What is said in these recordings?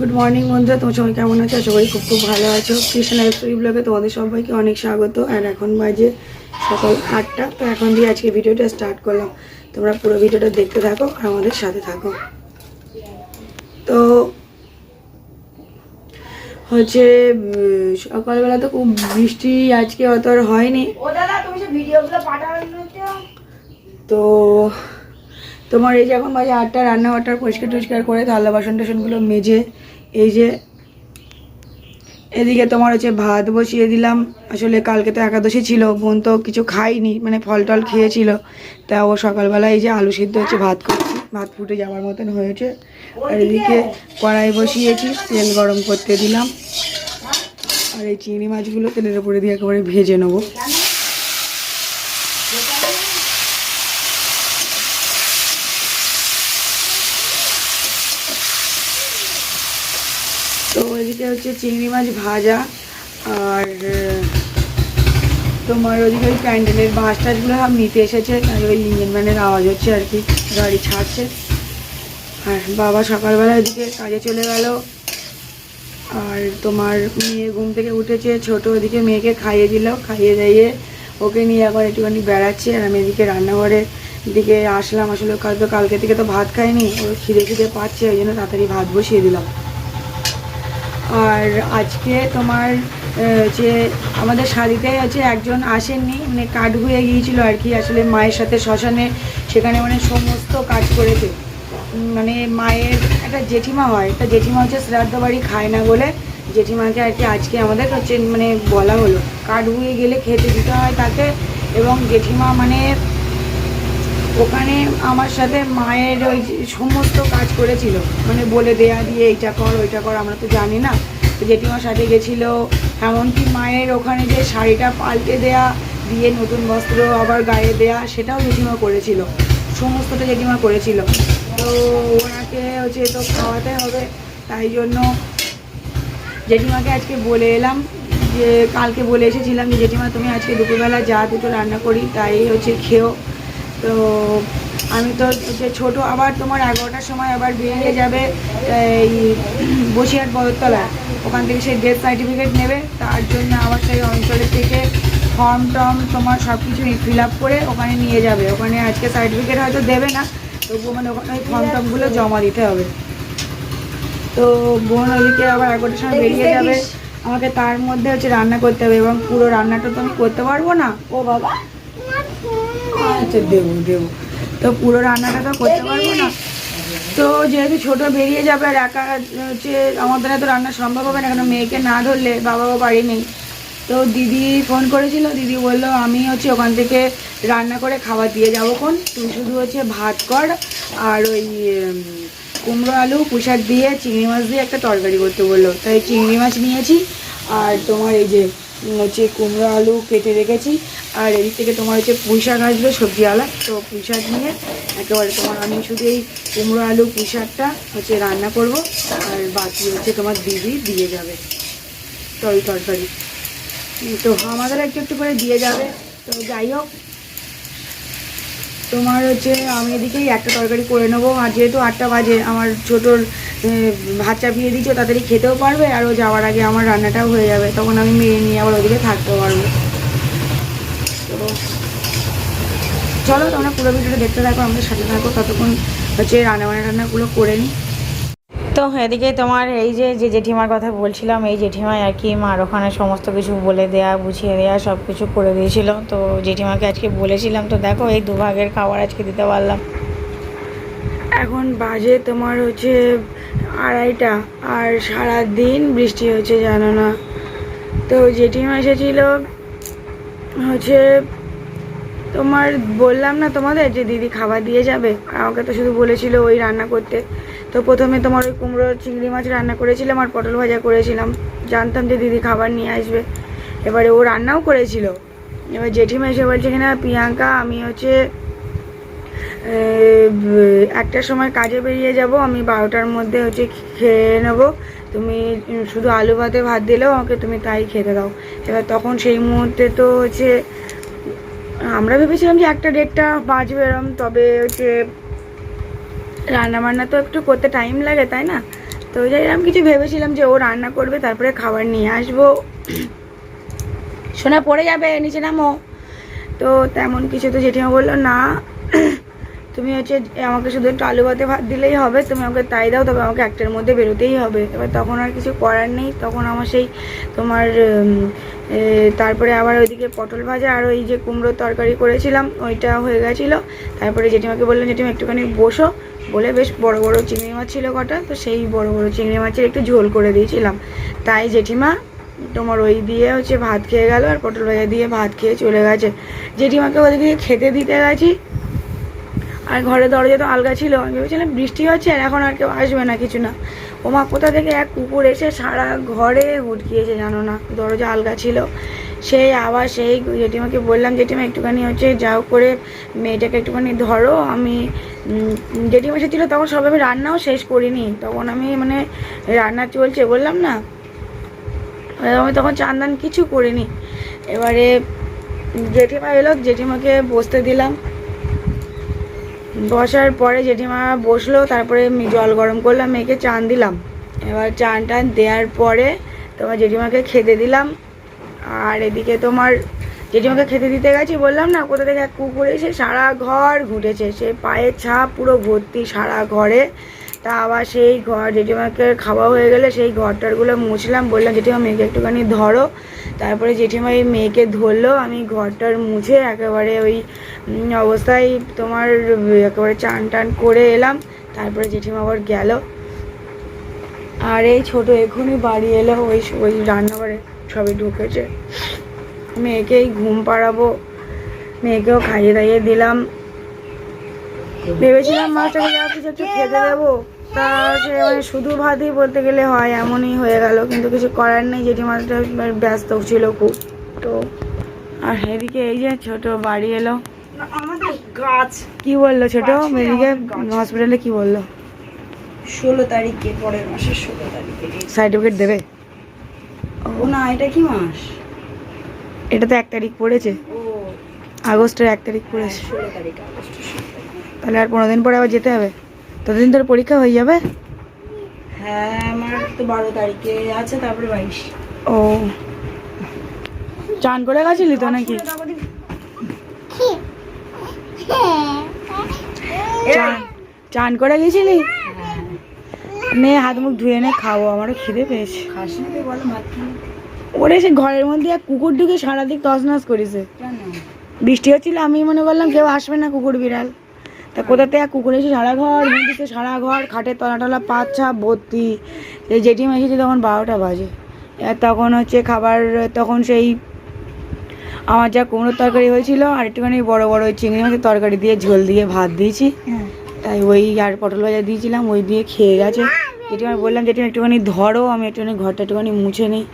Good morning বন্ধুরা। তোমার সবাই কেমন আছো? করি খুব খুব ভালো আছো। কৃষ্ণ লাইফ স্টোরি ব্লগে তোমাদের সবাইকে অনেক স্বাগত। আর এখন বাজে সকাল আটটা। তো এখন দিয়ে আজকে ভিডিওটা স্টার্ট করলাম। তোমরা পুরো ভিডিওটা দেখতে থাকো আর আমাদের সাথে থাকো। তো হচ্ছে সকালবেলা তো খুব বৃষ্টি আজকে অত আর হয়নি। তো? তোমার এই যে এখন বাজে আটটা রান্নাঘরটার পরিষ্কার টরিষ্কার করে থালা বাসন টাসনগুলো মেজে এই যে এদিকে তোমার হচ্ছে ভাত বসিয়ে দিলাম। আসলে কালকে তো একাদশী ছিল, বোন তো কিছু খাইনি মানে ফল টল খেয়েছিল। তা ও সকালবেলা এই যে আলু সিদ্ধ হচ্ছে, ভাত করছি। ভাত ফুটে যাওয়ার মতন হয়েছে। আর এদিকে কড়াই বসিয়েছি, তেল গরম করতে দিলাম। আর এই চিংড়ি মাছগুলো তেলের উপরে দিয়ে একেবারে ভেজে নেব তো এদিকে হচ্ছে চিংড়ি মাছ ভাজা আর তোমার ওদিকে ওই প্যান্ডেলের বাঁশ টাছগুলো সব নিতে এসেছে তাই ওই ইঞ্জিন ম্যানের আওয়াজ হচ্ছে আর কি, গাড়ি ছাড়ছে। আর বাবা সকালবেলা ওদিকে কাজে চলে গেল। আর তোমার মেয়ে ঘুম থেকে উঠেছে, ছোট ওদিকে মেয়েকে খাইয়ে দিল, খাইয়ে দিয়ে ওকে নিয়ে এখন একটুখানি বেড়াচ্ছে আর আমি এদিকে রান্নাঘরের দিকে আসলাম। আসলে কাল তো কালকে থেকে তো ভাত খাইনি, ও খিদে খিদে পাচ্ছে, ওই জন্য তাড়াতাড়ি ভাত বসিয়ে দিলাম। আর আজকে তোমার যে আমাদের শাড়িতে হচ্ছে একজন আসেননি মানে কাঠ হয়ে গিয়েছিল আর কি, আসলে মায়ের সাথে শ্মশানে, সেখানে মানে সমস্ত কাজ করেছে। মানে মায়ের একটা জেঠিমা হয় একটা জেঠিমা হচ্ছে শ্রাদ্ধ বাড়ি খায় না বলে, জেঠিমাকে আর কি আজকে আমাদের হচ্ছে মানে বলা হলো, কাঠ হয়ে গেলে খেতে দিতে হয় তাকে, এবং জেঠিমা মানে ওখানে আমার সাথে মায়ের ওই সমস্ত কাজ করেছিল। মানে বলে দেয়া দিয়ে এইটা কর, ওইটা কর, আমরা তো জানি না। জেঠিমার সাথে গেছিল, এমনকি মায়ের ওখানে যে শাড়িটা পাল্টে দেয়া দিয়ে নতুন বস্ত্র আবার গায়ে দেয়া, সেটাও জেঠিমা করেছিল। সমস্তটা জেঠিমা করেছিল। তো ওনাকে হচ্ছে তো খাওয়াতে হবে, তাই জন্য জেঠিমাকে আজকে বলে এলাম যে, কালকে বলে এসেছিলাম যে, জেঠিমা তুমি আজকে দুপুরবেলা যা দুটো রান্না করি, তাই হচ্ছে খেও। তো আমি তো হচ্ছে ছোটো আবার তোমার এগারোটার সময় আবার বেরিয়ে যাবে এই বসিরহাট বদরতলা। ওখান থেকে সেই ডেথ সার্টিফিকেট নেবে তার জন্য আবার সেই অঞ্চলের থেকে ফর্ম টর্ম তোমার সব কিছু ফিল আপ করে ওখানে নিয়ে যাবে। ওখানে আজকে সার্টিফিকেট হয়তো দেবে না তবুও মানে ওখানে ওই ফর্ম টর্মগুলো জমা দিতে হবে। তো বোন ওদিকে আবার এগারোটার সময় বেরিয়ে যাবে। আমাকে তার মধ্যে হচ্ছে রান্না করতে হবে এবং পুরো রান্নাটা তো আমি করতে পারব না। ও বাবা। আচ্ছা দেবো দেবো। তো পুরো রান্নাটা তো করতে পারব না? তো যেহেতু ছোট বেরিয়ে যাবে আর একা, হচ্ছে আমাদের তো রান্না সম্ভব হবে না, কেন মেয়েকে না ধরলে বাবাও বাড়ি নেই। তো দিদি ফোন করেছিল, দিদি বলল, আমি হচ্ছে ওখান থেকে রান্না করে খাবার দিয়ে যাব কোন তুই শুধু হচ্ছে ভাত কর আর ওই কুমড়ো আলু পুষার দিয়ে, চিংড়ি মাছ দিয়ে একটা তরকারি করতে। বলল, তাই চিংড়ি মাছ নিয়েছি আর তোমার এই যে হচ্ছে কুমড়ো আলু কেটে রেখেছি। আর এদিক থেকে তোমার হচ্ছে পুঁই শাক আসবে সবজি সবজিওয়ালা। তো পুঁই শাক নিয়ে একেবারে তোমার আমি শুধু এই কুমড়ো, আলু, পুঁই শাকটা হচ্ছে রান্না করব, আর বাকি হচ্ছে তোমার দিদি দিয়ে যাবে। তো ওই তরকারি তো আমাদের একটু একটু করে দিয়ে যাবে। তো যাই হোক, তোমার হচ্ছে আমি এদিকেই একটা তরকারি করে নেব। আর যেহেতু আটটা বাজে, আমার ছোটোর ভাত চাপিয়ে দিচ্ছ তাড়াতাড়ি খেতেও পারবে, আর ও যাওয়ার আগে আমার রান্নাটাও হয়ে যাবে। তখন আমি মেয়ে নিয়ে আবার ওদিকে থাকতেও পারব। তো চলো তোমরা পুরো ভিডিওটা দেখতে থাকো, আমাদের সাথে থাকো ততক্ষণ হচ্ছে রান্না বান্না রান্নাগুলো করে নিই তো এদিকে তোমার এই যে যে জেঠিমার কথা বলছিলাম, এই জেঠিমাই আর কি মার ওখানে সমস্ত কিছু বলে দেয়া, বুঝিয়ে দেয়া সব কিছু করে দিয়েছিল। তো জেঠিমাকে আজকে বলেছিলাম, তো দেখো এই দুভাগের খাবার আজকে দিতে পারলাম। এখন বাজে তোমার হচ্ছে আড়াইটা, আর সারা দিন বৃষ্টি হচ্ছে, জানো না। তো জেঠিমা এসেছিল হচ্ছে তোমার বললাম না তোমাদের যে দিদি খাবার দিয়ে যাবে আমাকে তো শুধু বলেছিল ওই রান্না করতে। তো প্রথমে তোমার ওই কুমড়ো, চিংড়ি মাছ রান্না করেছিলাম আর পটল ভাজা করেছিলাম। জানতাম যে দিদি খাবার নিয়ে আসবে। এবারে ও রান্নাও করেছিল। এবার জেঠিমা এসে বলছে কিনা প্রিয়াঙ্কা, আমি হচ্ছে একটার সময় কাজে বেরিয়ে যাব, আমি বারোটার মধ্যে হচ্ছে খেয়ে নেব। তুমি শুধু আলু ভাতে ভাত দিলেও আমাকে তুমি তাই খেতে দাও। এবার তখন সেই মুহূর্তে তো হচ্ছে, আমরা ভেবেছিলাম যে একটা ডেটটা বাজবে এরম, তবে হচ্ছে রান্না বান্না তো একটু করতে টাইম লাগে, তাই না? তো আমি কিছু ভেবেছিলাম যে ও রান্না করবে, তারপরে খাবার নিয়ে আসব। সোনা পড়ে যাবে, নিচে নামো। তো তেমন কিছু তো জেঠিমা বলল, না তুমি হচ্ছে আমাকে শুধু একটু আলু ভাতে ভাত দিলেই হবে, তুমি আমাকে তাই দাও, তবে আমাকে একটার মধ্যে বেরোতেই হবে। এবার তখন আর কিছু করার নেই, তখন আমার সেই তোমার তারপরে আবার ওইদিকে পটল ভাজা আর ওই যে কুমড়োর তরকারি করেছিলাম, ওইটা হয়ে গেছিল। তারপরে জেঠিমাকে বললাম, জেঠিমা, একটুখানি বসো। বলে বেশ বড় বড় চিংড়ি মাছ ছিল কটা, তো সেই বড় বড় চিংড়ি মাছের একটু ঝোল করে দিয়েছিলাম। তাই জেঠিমা তোমার ওই দিয়ে হচ্ছে ভাত খেয়ে গেল, আর পটল ভাজা দিয়ে ভাত খেয়ে চলে গেছে। জেঠিমাকে ওদিকে খেতে দিতে গেছি। আর ঘরে দরজা তো আলগা ছিল। আমি ভেবেছিলাম বৃষ্টি হচ্ছে আর এখন আর কেউ আসবে না, কিছু না। ওমা, কোথা থেকে এক কুকুর এসে সারা ঘরে হুটকিয়েছে জানো না? দরজা আলগা ছিল। সেই আবার সেই জেঠিমাকে বললাম, জেঠিমা, একটুখানি হচ্ছে যাও করে মেয়েটাকে একটুখানি ধরো। আমি জেঠিমা এসেছিল তখন সব আমি রান্নাও শেষ করিনি। তখন আমি মানে রান্না চলছে বললাম না আমি তখন চান্দান কিছু করিনি। এবারে জেঠিমা এলো, জেঠিমাকে বসতে দিলাম। বসার পরে জেঠিমা বসল, তারপরে জল গরম করলাম, মেয়েকে চান দিলাম। এবার চান টান দেওয়ার পরে তোমার জেঠিমাকে খেতে দিলাম। আর এদিকে তোমার জেঠিমাকে খেতে দিতে গেছি, বললাম, না, কোথা থেকে এক কুকুর এসে সারা ঘর ঘুটেছে। সে পায়ের ছাপ পুরো ভর্তি সারা ঘরে। তা আবার সেই ঘর জেঠিমাকে খাওয়া হয়ে গেলে সেই ঘরটারগুলো মুছলাম। বললাম, জেঠিমা, মেয়েকে একটুখানি ধরো। তারপরে জেঠিমা এই মেয়েকে ধরলো। আমি ঘরটার মুছে একেবারে ওই অবস্থায় তোমার, একেবারে চান টান করে এলাম। তারপরে জেঠিমা আবার গেল। আর এই ছোট এখনই বাড়ি এলো। ওই ওই রান্নাঘরে সবই ঢুকেছে। মেয়েকেই ঘুম পাড়াবো। মেয়েকেও খাইয়ে দাইয়ে দিলাম। ভেবেছিলাম মাছটাকে যা কিছু একটু খেতে দেবো। তা সে মানে শুধু ভাতই বলতে গেলে হয় এমনই হয়ে গেল। কিন্তু কিছু করার নেই যেটি মাছটা ব্যস্ত ছিল খুব। তো আর এদিকে এই যে ছোট বাড়ি এলো। গাছ। কি বলল ছোট? মেদিকে হসপিটালে কি বলল? ষোলো তারিখে পরের মাসের ষোলো তারিখে। সার্টিফিকেট দেবে? ও না এটা কি মাস? এটা তো এক তারিখ পড়েছে। আগস্টের এক তারিখ পড়েছে। ষোলো তারিখ আগস্টের তাহলে আর পনেরো দিন পরে আবার যেতে হবে? ততদিন তোর পরীক্ষা হয়ে যাবে? হ্যাঁ আমার তো বারো তারিখে আছে তারপরে বাইশ। ও। চান করে গেছিলি তো নাকি? চান করে গেছিলি? নে হাত মুখ ধুয়ে নে খাব আমারও খিদে পেয়েছে। ওরে সে ঘরের মধ্যে এক কুকুর ঢুকে সারাদিক তছনছ করেছে। বৃষ্টি হচ্ছিল আমি মনে করলাম কেউ আসবে না কুকুর বিড়াল। তা কোথাতে এক কুকুর এসে সারা ঘর দিচ্ছে সারা ঘর খাটের তলা টলা পাঁচ ছাপ ভর্তি। জেঠিমা এসেছে তখন বারোটা বাজে। আর তখন হচ্ছে খাবার তখন সেই আমার যা কুমড়োর তরকারি হয়েছিল আর একটুখানি বড় বড় ওই চিংড়ি মাছের তরকারি দিয়ে ঝোল দিয়ে ভাত দিয়েছি। তাই ওই আর পটল ভাজা দিয়েছিলাম ওই দিয়ে খেয়ে গেছে। জেঠিমা বললাম জেঠিমা একটুখানি ধরো আমি একটুখানি ঘরটা একটুখানি মুছে নিই।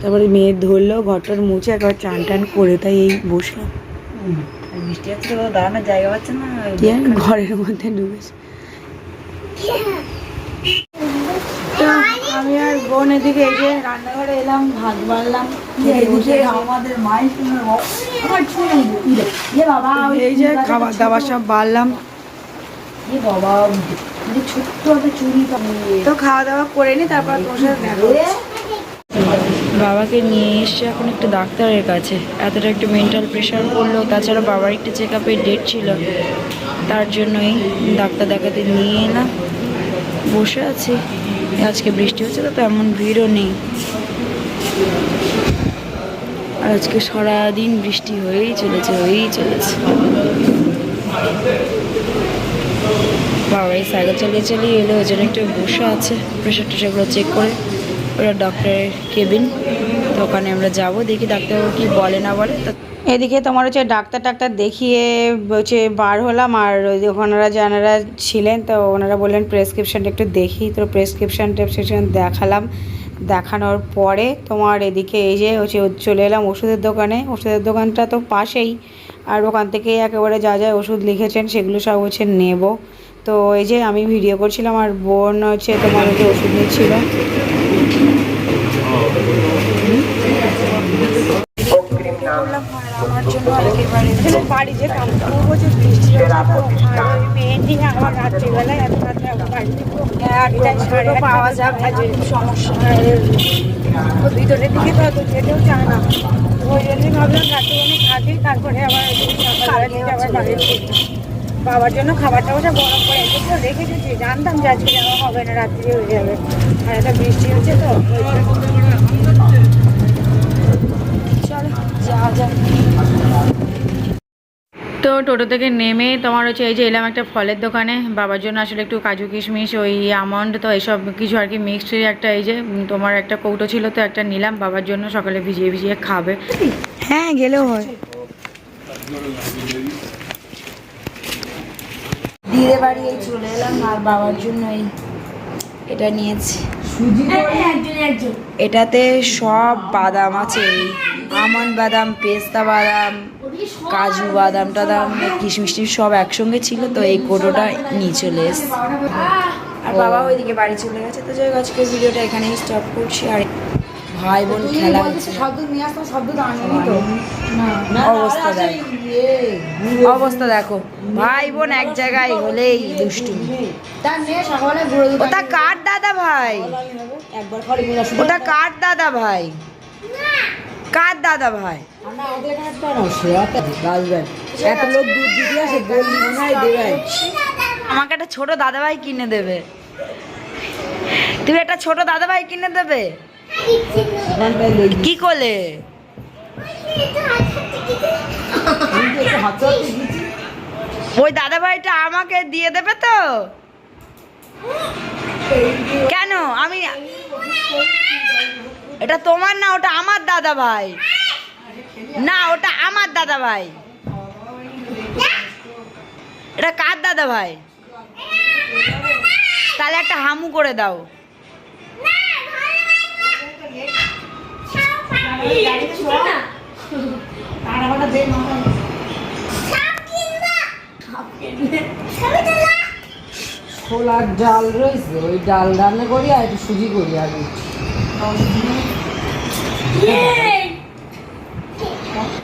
তারপরে মেয়ে ধরলো ঘরটার মুছে একবার চান টান করে তাই এই বসলাম। বৃষ্টি হচ্ছে তো দাঁড়ানোর জায়গা পাচ্ছে না। ঘরের মধ্যে তো আমি আর বোন এদিকে এই যে রান্নাঘরে এলাম ভাত বাড়লাম। আমাদের বাবা এই যে খাবার দাবার সব বাড়লাম। বাবা ছোট্ট একটা চুড়ি তো খাওয়া দাওয়া করে নি তারপর তোমার সাথে। বাবাকে নিয়ে এসছে এখন একটু ডাক্তারের কাছে। এতটা একটু মেন্টাল প্রেশার পড়ল তাছাড়া বাবার একটু চেক আপের ডেট ছিল। তার জন্যই ডাক্তার দেখাতে নিয়ে এলাম। বসে আছি। আজকে বৃষ্টি হচ্ছে তো তেমন ভিড়ও নেই। আর আজকে সারাদিন বৃষ্টি হয়েই চলেছে হয়েই চলেছে। বাবা এই সাইকেল চালিয়ে চালিয়ে এলো, ওই জন্য একটু বসে আছে। প্রেশার টেশারগুলো চেক করে। ওরা ডক্টরের কেবিন, তো ওখানে আমরা যাব, দেখি ডাক্তারবাবু কি বলে না বলে। তো এদিকে তোমার হচ্ছে ডাক্তার টাক্তার দেখিয়ে হচ্ছে বার হলাম, আর ওনারা যারা ছিলেন, তো ওনারা বললেন প্রেসক্রিপশনটা একটু দেখি। তো প্রেসক্রিপশন টেসক্রিপশন দেখালাম। দেখানোর পরে তোমার এদিকে এই যে হচ্ছে চলে এলাম ওষুধের দোকানে। ওষুধের দোকানটা তো পাশেই, আর ওখান থেকে একেবারে যা যা ওষুধ লিখেছেন সেগুলো সব হচ্ছে নেব। তো এই যে আমি ভিডিও করছিলাম, আর বোন হচ্ছে তোমার হচ্ছে ওষুধ নিচ্ছিল করলাম আর আমার জন্য আর একেবারে ছেলের বাড়ি যে কাম করব যে বৃষ্টি আর ওই মেয়ে নিয়ে আবার রাত্রিবেলায় এত রাত্রে আবার বাড়ি সাড়ে পাওয়া যাবে যে সমস্যা ভিতরের দিকে তো অত যেতেও চায় না। ওই জন্যই ভাবলাম রাত্রিবেলা থাকি তারপরে আবার বাড়ি বাবার জন্য খাবারটা ওটা গরম করে তো রেখে দিয়েছি জানতাম যে আজকে যাওয়া হবে না রাত্রি হয়ে যাবে। আর একটা বৃষ্টি হচ্ছে তো চলো যাওয়া যাক। তো টোটো থেকে নেমে তোমার হচ্ছে এই যে এলাম একটা ফলের দোকানে। বাবার জন্য আসলে একটু কাজু কিশমিশ, ওই আমন্ড, তো এইসব কিছু আর কি মিক্সড একটা এই যে তোমার একটা কৌটো ছিল তো একটা নিলাম। বাবার জন্য সকালে ভিজিয়ে ভিজিয়ে খাবে। হ্যাঁ গেলেও হয়। দিদির বাড়ি এই চলে এলাম, আর বাবার জন্য এই এটা নিয়েছি। এটাতে সব বাদাম আছে। আমন আমন্ড বাদাম পেস্তা বাদাম কাজু বাদাম টাদাম কিশমিশ সব একসঙ্গে ছিল তো এই কোটোটা নিয়ে চলে এসছে। আর বাবা ওইদিকে বাড়ি চলে গেছে তো যাই আজকের ভিডিওটা এখানেই স্টপ করছি। আর ভাই বোন খেলা হচ্ছে শব্দ নিয়ে আসতাম শব্দ তো তো। অবস্থা দেখো। অবস্থা দেখো। ভাই বোন এক জায়গায় হলেই দুষ্টু তার মেয়ে সকালে ঘুরে ওটা কার দাদা ভাই? ওটা কার দাদা ভাই? কার দাদা ভাই? না এত লোক দুধ দিতে আসে দেবে। আমাকে একটা ছোট দাদা ভাই কিনে দেবে। তুমি একটা ছোট দাদা ভাই কিনে দেবে? কি করলে? ওই দাদা ভাইটা আমাকে দিয়ে দেবে তো? কেন? আমি এটা তোমার না, ওটা আমার দাদা ভাই না, ওটা আমার দাদা ভাই এটা কার দাদা ভাই তাহলে একটা হামু করে দাও। ছোলার ডাল রয়েছে ওই ডাল করি আর একটু সুজি করি আগে